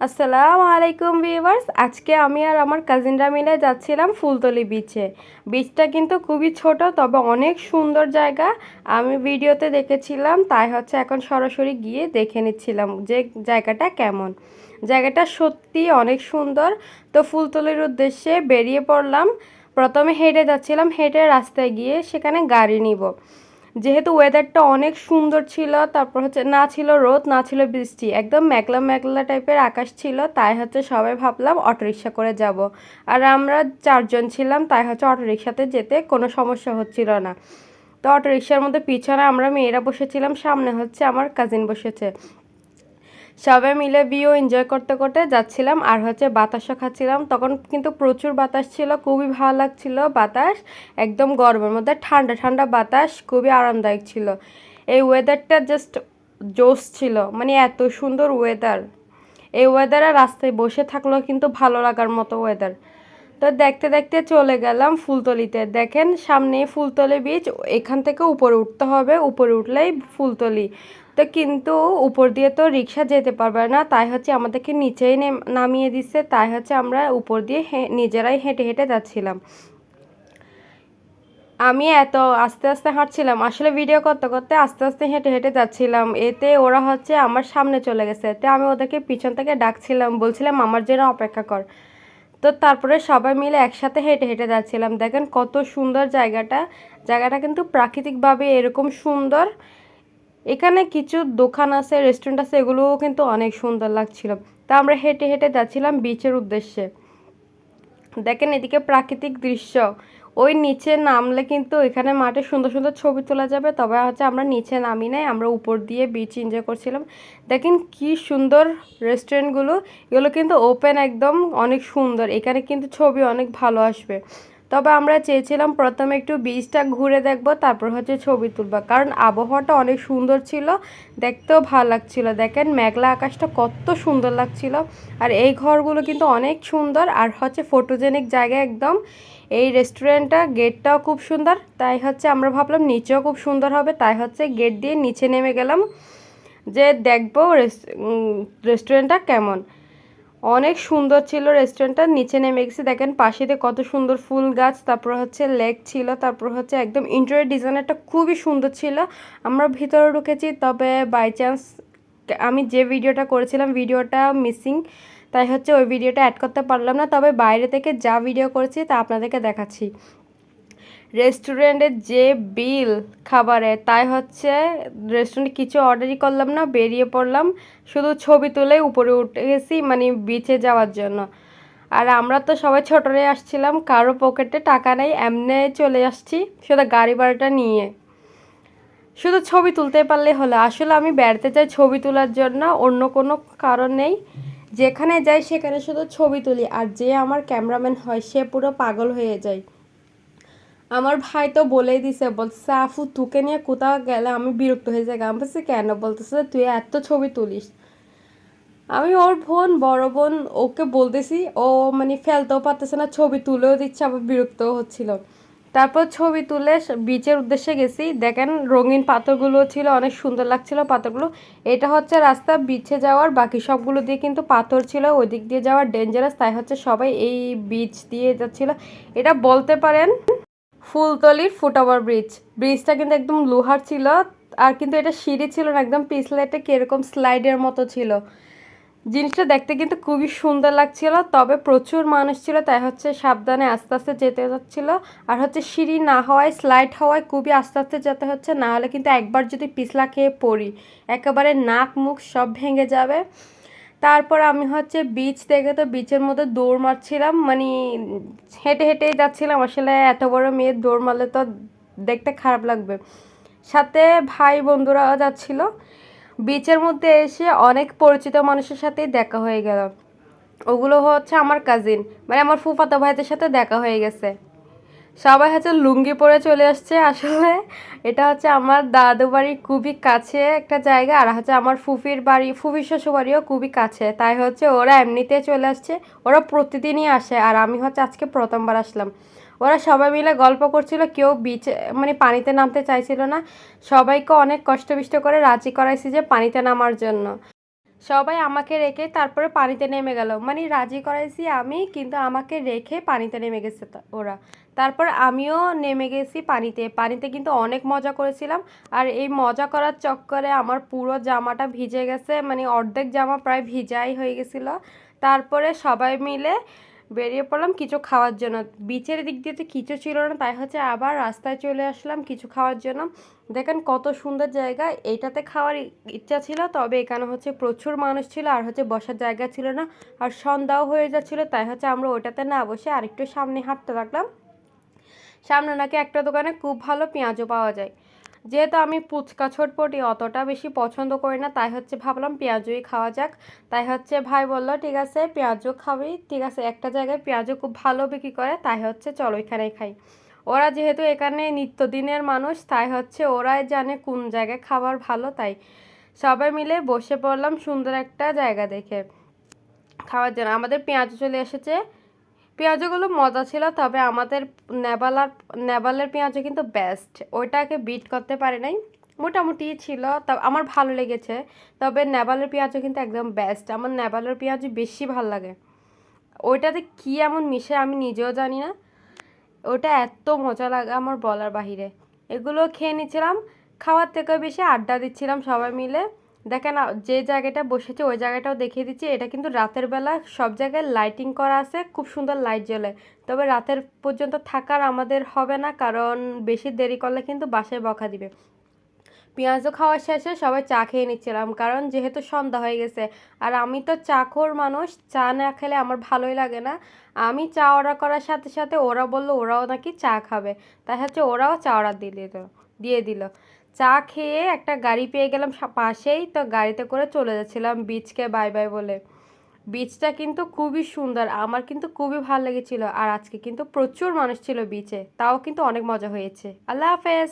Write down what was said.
আসসালামু আলাইকুম ভিউয়ার্স। আজকে আমি আর আমার কাজিনরা মিলে যাচ্ছিলাম ফুলতলি বিচে বিচটা কিন্তু খুবই ছোট, তবে অনেক সুন্দর জায়গা। আমি ভিডিওতে দেখেছিলাম, তাই হচ্ছে এখন সরাসরি গিয়ে দেখে নিচ্ছিলাম যে জায়গাটা কেমন। জায়গাটা সত্যি অনেক সুন্দর। তো ফুলতলির উদ্দেশ্যে বেরিয়ে পড়লাম। প্রথমে হেঁটে যাচ্ছিলাম, হেঁটে রাস্তায় গিয়ে সেখানে গাড়ি নিব। যেহেতু ওয়েদারটা অনেক সুন্দর ছিল, তারপর হচ্ছে না ছিল রোদ, না ছিল বৃষ্টি, একদম মেঘলা মেঘলা টাইপের আকাশ ছিল, তাই হচ্ছে সবাই ভাবলাম অটোরিকশা করে যাব। আর আমরা চারজন ছিলাম, তাই হচ্ছে অটোরিকশাতে যেতে কোনো সমস্যা হচ্ছিল না। তো অটোরিকশার মধ্যে পিছনে আমরা মেয়েরা বসেছিলাম, সামনে হচ্ছে আমার কাজিন বসেছে। সবাই মিলে বিয়েও এনজয় করতে করতে যাচ্ছিলাম আর হচ্ছে বাতাসও খাচ্ছিলাম। তখন কিন্তু প্রচুর বাতাস ছিল, খুবই ভালো লাগছিল বাতাস, একদম গরমের মধ্যে ঠান্ডা ঠান্ডা বাতাস, খুবই আরামদায়ক ছিল। এই ওয়েদারটা জাস্ট জোস ছিল মানে এত সুন্দর ওয়েদার এই ওয়েদারে রাস্তায় বসে থাকলেও কিন্তু ভালো লাগার মতো ওয়েদার তো দেখতে দেখতে চলে গেলাম ফুলতলিতে। দেখেন সামনে ফুলতলি বীচ এখান থেকে উপরে উঠতে হবে, উপরে উঠলেই ফুলতলি। তো কিন্তু উপর দিয়ে তো রিক্সা যেতে পারবে না, তাই হচ্ছে আমাদেরকে নিচেই নামিয়ে দিচ্ছে, তাই হচ্ছে আমরা উপর দিয়ে নিজেরাই হেঁটে হেঁটে যাচ্ছিলাম। আমি এত আস্তে আস্তে হাঁটছিলাম, আসলে ভিডিও করতে করতে আস্তে আস্তে হেঁটে হেঁটে যাচ্ছিলাম। এতে ওরা হচ্ছে আমার সামনে চলে গেছে, এতে আমি ওদেরকে পিছন থেকে ডাকছিলাম, বলছিলাম, আমার জন্য অপেক্ষা কর। তো তারপরে সবাই মিলে একসাথে হেঁটে হেঁটে যাচ্ছিলাম। দেখেন কত সুন্দর জায়গাটা। জায়গাটা কিন্তু প্রাকৃতিকভাবে এরকম সুন্দর। এখানে কিছু দোকান আছে রেস্টুরেন্ট আছে, এগুলোও কিন্তু অনেক সুন্দর লাগছিল। তা আমরা হেঁটে হেঁটে যাচ্ছিলাম বিচের উদ্দেশ্যে। দেখেন এদিকে প্রাকৃতিক দৃশ্য। ওই নিচে নামলে কিন্তু এখানে মাঠে সুন্দর সুন্দর ছবি তোলা যাবে। তবে হচ্ছে আমরা নিচে নামি নাই, আমরা উপর দিয়ে বিচ এনজয় করছিলাম। দেখেন কি সুন্দর রেস্টুরেন্টগুলো এগুলো কিন্তু ওপেন একদম অনেক সুন্দর। এখানে কিন্তু ছবি অনেক ভালো আসবে। তবে আমরা চেয়েছিলাম প্রথমে একটু বীজটা ঘুরে দেখব, তারপর হচ্ছে ছবি তুলবা। কারণ আবহাওয়াটা অনেক সুন্দর ছিল, দেখতেও ভালো লাগছিল। দেখেন, মেঘলা আকাশটা কত সুন্দর লাগছিল। আর এই ঘরগুলো কিন্তু অনেক সুন্দর। আর হচ্ছে ফটোজেনিক জায়গা একদম। এই রেস্টুরেন্টটা গেটটাও খুব সুন্দর। তাই হচ্ছে আমরা ভাবলাম নিচেও খুব সুন্দর হবে। তাই হচ্ছে গেট দিয়ে নিচে নেমে গেলাম। যে দেখব রেস্টুরেন্টটা কেমন। অনেক সুন্দর ছিল রেস্টুরেন্টটা নিচে নেমে গেছি। দেখেন পাশে দিয়ে কত সুন্দর ফুল গাছ, তারপর হচ্ছে লেক ছিল, তারপর হচ্ছে একদম ইন্টারিয়ার ডিজাইনারটা খুবই সুন্দর ছিল। আমরা ভিতরে ঢুকেছি, তবে বাই চান্স আমি যে ভিডিওটা করেছিলাম ভিডিওটা মিসিং তাই হচ্ছে ওই ভিডিওটা অ্যাড করতে পারলাম না। তবে বাইরে থেকে যা ভিডিও করেছি তা আপনাদেরকে দেখাচ্ছি। রেস্টুরেন্টের যে বিল খাবারে, তাই হচ্ছে রেস্টুরেন্টে কিছু অর্ডারই করলাম না, বেরিয়ে পড়লাম। শুধু ছবি তুলে উপরে উঠে গেছি মানে বিচে যাওয়ার জন্য। আর আমরা তো সবাই ছোটরে আসছিলাম, কারও পকেটে টাকা নেই, এমনি চলে আসছি শুধু গাড়ি ভাড়াটা নিয়ে। শুধু ছবি তুলতে পারলে হলো। আসলে আমি বেড়াতে চাই ছবি তোলার জন্য, অন্য কোনো কারণ নেই। যেখানে যাই সেখানে শুধু ছবি তুলি, আর যে আমার ক্যামেরাম্যান হয় সে পুরো পাগল হয়ে যায়। আমার ভাই তো বলেই দিছে, বলতেছে আফু তোকে নিয়ে কোথাও গেলে আমি বিরক্ত হয়ে যাই। আমি বলছি কেন? বলতেছে, তুই এত ছবি তুলিস। আমি ওর বোন, বড় বোন, ওকে বলতেছি, ও মানে ফেলতেও পারতেছে না, ছবি তুলেও দিচ্ছে, আবার বিরক্তও হচ্ছিল। তারপর ছবি তুলে বিচের উদ্দেশ্যে গেছি। দেখেন, রঙিন পাথরগুলো ছিল, অনেক সুন্দর লাগছিল পাথরগুলো। এটা হচ্ছে রাস্তা বিচে যাওয়ার, বাকি সবগুলো দিয়ে কিন্তু পাথর ছিল, ওই দিক দিয়ে যাওয়ার ডেঞ্জারাস তাই হচ্ছে সবাই এই বিচ দিয়ে যাচ্ছিল। এটা বলতে পারেন ফুলতলির ফুটওভার ব্রিজ ব্রিজটা কিন্তু একদম লোহার ছিল, আর কিন্তু এটা সিঁড়ি ছিল না, একদম পিছলে একটা কীরকম স্লাইডের মতো ছিল। জিনিসটা দেখতে কিন্তু খুবই সুন্দর লাগছিল, তবে প্রচুর মানুষ ছিল, তাই হচ্ছে সাবধানে আস্তে আস্তে যেতে যাচ্ছিল আর হচ্ছে সিঁড়ি না হওয়ায় স্লাইড হওয়ায় খুবই আস্তে আস্তে যেতে হচ্ছে, না হলে কিন্তু একবার যদি পিছলা খেয়ে পড়ি, একেবারে নাক মুখ সব ভেঙে যাবে। তারপর আমি হচ্ছে বিচ দেখে তো বিচের মধ্যে দৌড় মারছিলাম মানে হেঁটে হেঁটেই যাচ্ছিলাম। আসলে এত বড় মেয়ে দৌড় মারলে তো দেখতে খারাপ লাগবে। সাথে ভাই বন্ধুরাও যাচ্ছিল। বিচের মধ্যে এসে অনেক পরিচিত মানুষের সাথেই দেখা হয়ে গেল। ওগুলো হচ্ছে আমার কাজিন মানে আমার ফুফাতো ভাইদের সাথে দেখা হয়ে গেছে। সবাই হচ্ছে লুঙ্গি পরে চলে আসছে আসলে। এটা হচ্ছে আমার দাদু বাড়ি খুবই কাছে একটা জায়গা, আর হচ্ছে আমার ফুফির বাড়ি, ফুফির শ্বশুর বাড়িও খুবই কাছে। তাই হচ্ছে ওরা এমনিতে চলে আসছে, ওরা প্রতিদিনই আসে, আর আমি হচ্ছে আজকে প্রথমবার আসলাম। ওরা সবাই মিলে গল্প করছিল, কেউ বিচে মানে পানিতে নামতে চাইছিল না। সবাইকে অনেক কষ্ট বিষ্ট করে রাজি করাইছি যে পানিতে নামার জন্য। সবাই আমাকে রেখে তারপরে পানিতে নেমে গেল। মানে রাজি করাইছি আমি, কিন্তু আমাকে রেখে পানিতে নেমে গেছে ওরা। তারপর আমিও নেমে গেছি পানিতে। পানিতে কিন্তু অনেক মজা করেছিলাম। আর এই মজা করার চক্করে আমার পুরো জামাটা ভিজে গেছে। মানে অর্ধেক জামা প্রায় ভিজাই হয়ে গেছিল। তারপরে সবাই মিলে বেরিয়ে পড়লাম কিছু খাওয়ার জন্য। বিচের দিক দিয়ে তো কিছু ছিল না, তাই হচ্ছে আবার রাস্তায় চলে আসলাম কিছু খাওয়ার জন্য। দেখেন কত সুন্দর জায়গা এইটাতে খাওয়ার ইচ্ছা ছিল, তবে এখানে হচ্ছে প্রচুর মানুষ ছিল আর হচ্ছে বসার জায়গা ছিল না। আর সন্ধ্যাও হয়ে যাচ্ছিল, তাই হচ্ছে আমরা ওটাতে না বসে আরেকটু সামনে হাঁটতে লাগলাম সামনে নাকি একটা দোকানে খুব ভালো পেঁয়াজও পাওয়া যায়। যেহেতু আমি ফুচকা ছটপটি অতটা বেশি পছন্দ করি না, তাই হচ্ছে ভাবলাম পেঁয়াজই খাওয়া যাক। তাই হচ্ছে ভাই বলল, ঠিক আছে, পেঁয়াজও খাবি, ঠিক আছে, একটা জায়গায় পেঁয়াজও খুব ভালো বিক্রি করে, তাই হচ্ছে চলো এখানেই খাই। ওরা যেহেতু এখানে নিত্যদিনের মানুষ, তাই হচ্ছে ওরাই জানে কোন জায়গায় খাবার ভালো, তাই সবাই মিলে বসে পড়লাম সুন্দর একটা জায়গা দেখে। খাওয়ার জন্য আমাদের পেঁয়াজও চলে এসেছে। পেঁয়াজগুলো মজা ছিল, তবে আমাদের নেবালার, নেবালের পেঁয়াজও কিন্তু বেস্ট ওইটাকে বিট করতে পারে নাই। মোটামুটি ছিল, তা আমার ভালো লেগেছে, তবে নেবালের পেঁয়াজও কিন্তু একদম বেস্ট আমার নেবালের পেঁয়াজ বেশি ভালো লাগে। ওইটাতে কী এমন মিশে আমি নিজেও জানি না। ওটা এত মজা লাগে আমার বলার বাহিরে। এগুলো খেয়ে নিচ্ছিলাম, খাওয়ার থেকে বেশি আড্ডা দিচ্ছিলাম সবাই মিলে। দেখেন যে জায়গাটা বসেছে ওই জায়গাটাও দেখিয়ে দিচ্ছি। এটা কিন্তু রাতের বেলা সব জায়গায় লাইটিং করা আছে, খুব সুন্দর লাইট জ্বলে। তবে রাতের পর্যন্ত থাকার আমাদের হবে না, কারণ বেশি দেরি করলে কিন্তু বাসায় বকা দিবে। পেঁয়াজও খাওয়া শেষে সবাই চা খেয়ে নিচ্ছিলাম, কারণ যেহেতু সন্ধ্যা হয়ে গেছে। আর আমি তো চা চাখোর মানুষ, চা না খেলে আমার ভালোই লাগে না। আমি চা অর্ডার করার সাথে সাথে ওরা বলল ওরাও নাকি চা খাবে। তাই হচ্ছে ওরাও চা অর্ডার দিয়ে দিল দিয়ে দিল। চা খেয়ে একটা গাড়ি পেয়ে গেলাম পাশেই, তো গাড়িতে করে চলে যাচ্ছিলাম বিচকে বাই বাই বলে। বিচটা কিন্তু খুবই সুন্দর, আমার কিন্তু খুবই ভালো লেগেছিল, আর আজকে কিন্তু প্রচুর মানুষ ছিল বিচে তাও কিন্তু অনেক মজা হয়েছে। আল্লাহ হাফেজ!